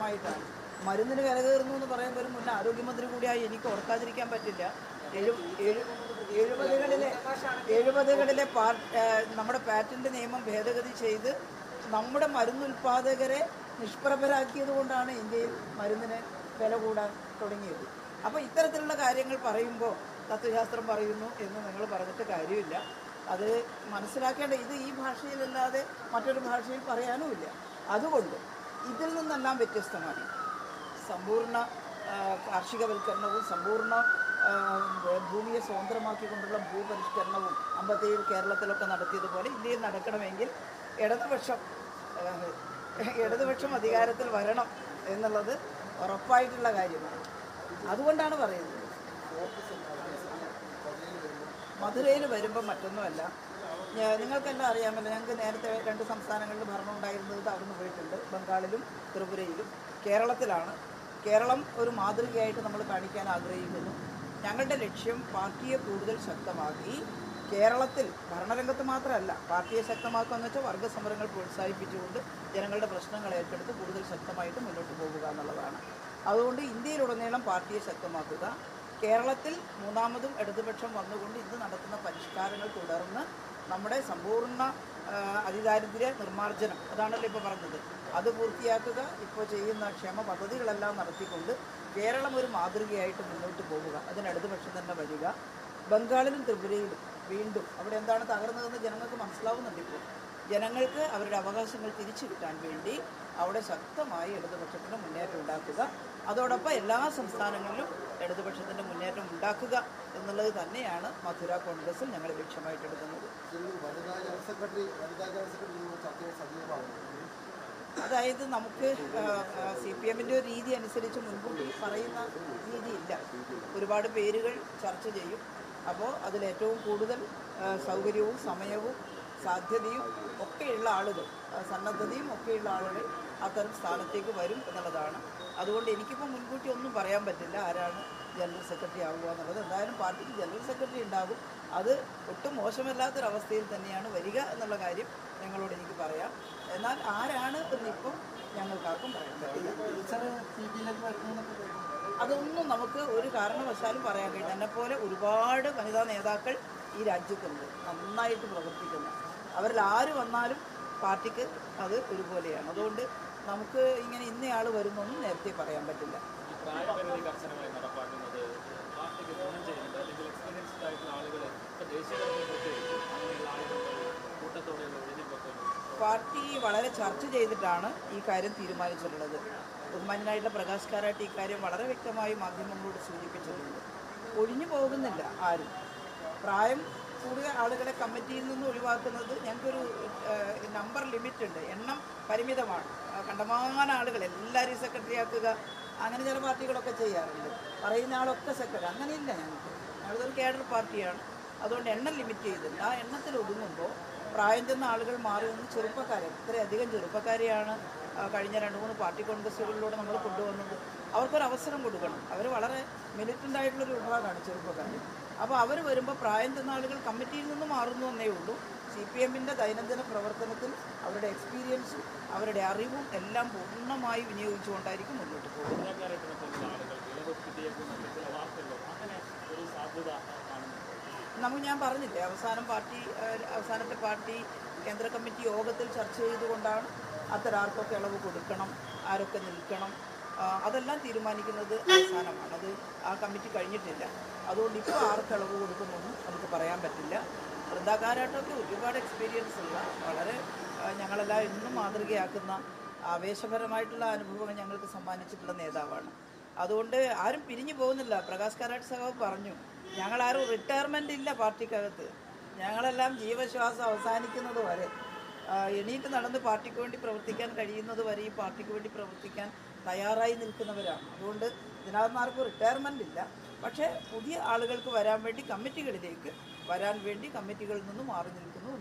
മരുന്നിന് വില കയറുന്നു എന്ന് പറയുമ്പോൾ മുൻ ആരോഗ്യമന്ത്രി കൂടിയായി എനിക്ക് ഓർക്കാതിരിക്കാൻ പറ്റില്ല. എഴു എഴു എഴുപതുകളിലെ എഴുപതുകളിലെ നമ്മുടെ പാറ്റന്റ് നിയമം ഭേദഗതി ചെയ്ത് നമ്മുടെ മരുന്ന് ഉൽപ്പാദകരെ നിഷ്പ്രഭരാക്കിയത് കൊണ്ടാണ് ഇന്ത്യയിൽ മരുന്നിന് വില കൂടാൻ തുടങ്ങിയത്. അപ്പോൾ ഇത്തരത്തിലുള്ള കാര്യങ്ങൾ പറയുമ്പോൾ തത്വശാസ്ത്രം പറയുന്നു എന്ന് നിങ്ങൾ പറഞ്ഞിട്ട് കാര്യമില്ല. അത് മനസ്സിലാക്കേണ്ട ഇത് ഈ ഭാഷയിലല്ലാതെ മറ്റൊരു ഭാഷയിൽ പറയാനുമില്ല. അതുകൊണ്ട് ഇതിൽ നിന്നെല്ലാം വ്യത്യസ്തമാണ് സമ്പൂർണ കാർഷികവൽക്കരണവും സമ്പൂർണ ഭൂമിയെ സ്വതന്ത്രമാക്കിക്കൊണ്ടുള്ള ഭൂപരിഷ്കരണവും അമ്പത്തേഴ് കേരളത്തിലൊക്കെ നടത്തിയതുപോലെ ഇന്ത്യയിൽ നടക്കണമെങ്കിൽ ഇടതുപക്ഷം ഇടതുപക്ഷം അധികാരത്തിൽ വരണം എന്നുള്ളത് ഉറപ്പായിട്ടുള്ള കാര്യമാണ്. അതുകൊണ്ടാണ് പറയുന്നത്. മധുരയിൽ വരുമ്പോൾ മറ്റൊന്നുമല്ല. നിങ്ങൾക്കെല്ലാം അറിയാമല്ലോ ഞങ്ങൾക്ക് നേരത്തെ രണ്ട് സംസ്ഥാനങ്ങളിൽ ഭരണം ഉണ്ടായിരുന്നത് തകർന്നു പോയിട്ടുണ്ട്. ബംഗാളിലും ത്രിപുരയിലും. കേരളത്തിലാണ്. കേരളം ഒരു മാതൃകയായിട്ട് നമ്മൾ കാണിക്കാൻ ആഗ്രഹിക്കുന്നു. ഞങ്ങളുടെ ലക്ഷ്യം പാർട്ടിയെ കൂടുതൽ ശക്തമാക്കി കേരളത്തിൽ ഭരണരംഗത്ത് മാത്രമല്ല പാർട്ടിയെ ശക്തമാക്കുക എന്ന് വെച്ചാൽ വർഗസമരങ്ങൾ പ്രോത്സാഹിപ്പിച്ചുകൊണ്ട് ജനങ്ങളുടെ പ്രശ്നങ്ങൾ ഏറ്റെടുത്ത് കൂടുതൽ ശക്തമായിട്ട് മുന്നോട്ട് പോകുക എന്നുള്ളതാണ്. അതുകൊണ്ട് ഇന്ത്യയിലുടനീളം പാർട്ടിയെ ശക്തമാക്കുക കേരളത്തിൽ മൂന്നാമതും ഇടതുപക്ഷം വന്നുകൊണ്ട് ഇന്ന് നടത്തുന്ന പരിഷ്കാരങ്ങൾ തുടർന്ന് നമ്മുടെ സമ്പൂർണ അതിദാരിദ്ര്യ നിർമ്മാർജനം അതാണല്ലോ ഇപ്പോൾ പറഞ്ഞത്. അത് പൂർത്തിയാക്കുക ഇപ്പോൾ ചെയ്യുന്ന ക്ഷേമ പദ്ധതികളെല്ലാം നടത്തിക്കൊണ്ട് കേരളം ഒരു മാതൃകയായിട്ട് മുന്നോട്ട് പോവുക. അതിന് ഇടതുപക്ഷം തന്നെ വരിക. ബംഗാളിലും ത്രിപുരയിലും വീണ്ടും അവിടെ എന്താണ് തകർന്നതെന്ന് ജനങ്ങൾക്ക് മനസ്സിലാവുന്നുണ്ട് ഇപ്പോൾ. ജനങ്ങൾക്ക് അവരുടെ അവകാശങ്ങൾ തിരിച്ചു കിട്ടാൻ വേണ്ടി അവിടെ ശക്തമായി ഇടതുപക്ഷത്തിന് മുന്നേറ്റം ഉണ്ടാക്കുക. അതോടൊപ്പം എല്ലാ സംസ്ഥാനങ്ങളിലും ഇടതുപക്ഷത്തിന്റെ മുന്നേറ്റം ഉണ്ടാക്കുക എന്നുള്ളത് തന്നെയാണ് മധുര കോൺഗ്രസിൽ ഞങ്ങൾ ലക്ഷ്യമായിട്ടെടുക്കുന്നത് അതായത് നമുക്ക് സി പി എമ്മിന്റെ ഒരു രീതി അനുസരിച്ച് മുൻകൂട്ടി പറയുന്ന രീതിയില്ല. ഒരുപാട് പേരുകൾ ചർച്ച ചെയ്യും. അപ്പോൾ അതിലേറ്റവും കൂടുതൽ സൗകര്യവും സമയവും സാധ്യതയും ഒക്കെയുള്ള ആളുകൾ സന്നദ്ധതയും ഒക്കെയുള്ള ആളുകൾ അത്തരം സ്ഥാനത്തേക്ക് വരും എന്നുള്ളതാണ്. അതുകൊണ്ട് എനിക്കിപ്പോൾ മുൻകൂട്ടി ഒന്നും പറയാൻ പറ്റില്ല ആരാണ് ജനറൽ സെക്രട്ടറി ആവുക എന്നുള്ളത്. എന്തായാലും പാർട്ടിക്ക് ജനറൽ സെക്രട്ടറി ഉണ്ടാകും. അത് ഒട്ടും മോശമല്ലാത്തൊരവസ്ഥയിൽ തന്നെയാണ് വരിക എന്നുള്ള കാര്യം ഞങ്ങളോട് എനിക്ക് പറയാം. എന്നാൽ ആരാണ് എന്നിപ്പം ഞങ്ങൾക്കാർക്കും പറയാൻ പറ്റില്ല. അതൊന്നും നമുക്ക് ഒരു കാരണവശാലും പറയാൻ കഴിയില്ല. എന്നെപ്പോലെ ഒരുപാട് വനിതാ നേതാക്കൾ ഈ രാജ്യത്തുണ്ട്. നന്നായിട്ട് പ്രവർത്തിക്കുന്നത് അവരിൽ ആര് വന്നാലും പാർട്ടിക്ക് അത് ഒരുപോലെയാണ്. അതുകൊണ്ട് നമുക്ക് ഇങ്ങനെ ഇന്നയാൾ വരുന്നൊന്നും നേരത്തെ പറയാൻ പറ്റില്ല. പാർട്ടി വളരെ ചർച്ച ചെയ്തിട്ടാണ് ഈ കാര്യം തീരുമാനിച്ചിട്ടുള്ളത്. ബഹുമാനായിട്ടുള്ള പ്രകാശ് കാരാട്ട് ഇക്കാര്യം കാര്യം വളരെ വ്യക്തമായി മാധ്യമങ്ങളോട് സൂചിപ്പിച്ചിട്ടുണ്ട്. ഒഴിഞ്ഞു പോകുന്നില്ല ആരും. പ്രായം കൂടുതൽ ആളുകളെ കമ്മിറ്റിയിൽ നിന്ന് ഒഴിവാക്കുന്നത് ഞങ്ങൾക്കൊരു നമ്പർ ലിമിറ്റ് ഉണ്ട് എണ്ണം പരിമിതമാണ്. കണ്ടമാന ആളുകൾ എല്ലാവരെയും സെക്രട്ടറി ആക്കുക അങ്ങനെ ചില പാർട്ടികളൊക്കെ ചെയ്യാറുണ്ട്. പറയുന്ന ആളൊക്കെ സെക്രട്ടറി അങ്ങനെയില്ല ഞങ്ങൾക്ക്. ഞങ്ങളൊരു കേഡർ പാർട്ടിയാണ്. അതുകൊണ്ട് എണ്ണം ലിമിറ്റ് ചെയ്തിട്ടുണ്ട്. ആ എണ്ണത്തിൽ ഒതുങ്ങുമ്പോൾ പ്രായം ചെന്ന ആളുകൾ മാറി നിന്ന് ചെറുപ്പക്കാരെ ഇത്രയധികം ചെറുപ്പക്കാരെയാണ് കഴിഞ്ഞ രണ്ട് മൂന്ന് പാർട്ടി കോൺഗ്രസുകളിലൂടെ നമ്മൾ കൊണ്ടുവന്നത്. അവർക്കൊരു അവസരം കൊടുക്കണം. അവർ വളരെ മിലിറ്റന്റ് ആയിട്ടുള്ളൊരു വിഭാഗമാണ് ചെറുപ്പക്കാർ. അപ്പോൾ അവർ വരുമ്പോൾ പ്രായം ചെന്ന ആളുകൾ കമ്മിറ്റിയിൽ നിന്ന് മാറുന്നു എന്നേ ഉള്ളൂ. സി പി എമ്മിന്റെ ദൈനംദിന പ്രവർത്തനത്തിൽ അവരുടെ എക്സ്പീരിയൻസും അവരുടെ അറിവും എല്ലാം പൂർണമായി വിനിയോഗിച്ചുകൊണ്ടായിരിക്കും മുന്നോട്ട് പോകുന്നത്. നമുക്ക് ഞാൻ പറഞ്ഞില്ലേ അവസാനം പാർട്ടി അവസാനത്തെ പാർട്ടി കേന്ദ്ര കമ്മിറ്റി യോഗത്തിൽ ചർച്ച ചെയ്തുകൊണ്ടാണ് അത്തരം ആർക്കൊക്കെ ഇളവ് കൊടുക്കണം ആരൊക്കെ നിൽക്കണം അതെല്ലാം തീരുമാനിക്കുന്നത് അവസാനമാണ്. അത് ആ കമ്മിറ്റി കഴിഞ്ഞിട്ടില്ല. അതുകൊണ്ട് ഇപ്പോൾ ആർക്ക് ഇളവ് കൊടുക്കുന്നൊന്നും നമുക്ക് പറയാൻ പറ്റില്ല. വൃന്ദാകാരാട്ടമൊക്കെ ഒരുപാട് എക്സ്പീരിയൻസ് ഉള്ള വളരെ ഞങ്ങളെല്ലാം ഇന്നും മാതൃകയാക്കുന്ന ആവേശപരമായിട്ടുള്ള അനുഭവങ്ങൾ ഞങ്ങൾക്ക് സമ്മാനിച്ചിട്ടുള്ള നേതാവാണ്. അതുകൊണ്ട് ആരും പിരിഞ്ഞു പോകുന്നില്ല. പ്രകാശ് കാരാട്ട് സഹാബ് പറഞ്ഞു ഞങ്ങളാരും റിട്ടയർമെന്റ് ഇല്ല പാർട്ടിക്കകത്ത്. ഞങ്ങളെല്ലാം ജീവശ്വാസം അവസാനിക്കുന്നത് വരെ. എണീറ്റ് നടന്ന് പാർട്ടിക്ക് വേണ്ടി പ്രവർത്തിക്കാൻ കഴിയുന്നത് വരെ ഈ പാർട്ടിക്ക് വേണ്ടി പ്രവർത്തിക്കാൻ തയ്യാറായി നിൽക്കുന്നവരാണ്. അതുകൊണ്ട് ഇതിനകത്ത് ആർക്കും റിട്ടയർമെന്റ് ഇല്ല. പക്ഷേ പുതിയ ആളുകൾക്ക് വരാൻ വേണ്ടി കമ്മിറ്റികളിലേക്ക് വരാൻ വേണ്ടി കമ്മിറ്റികളിൽ നിന്ന് മാറി നിൽക്കുന്നു.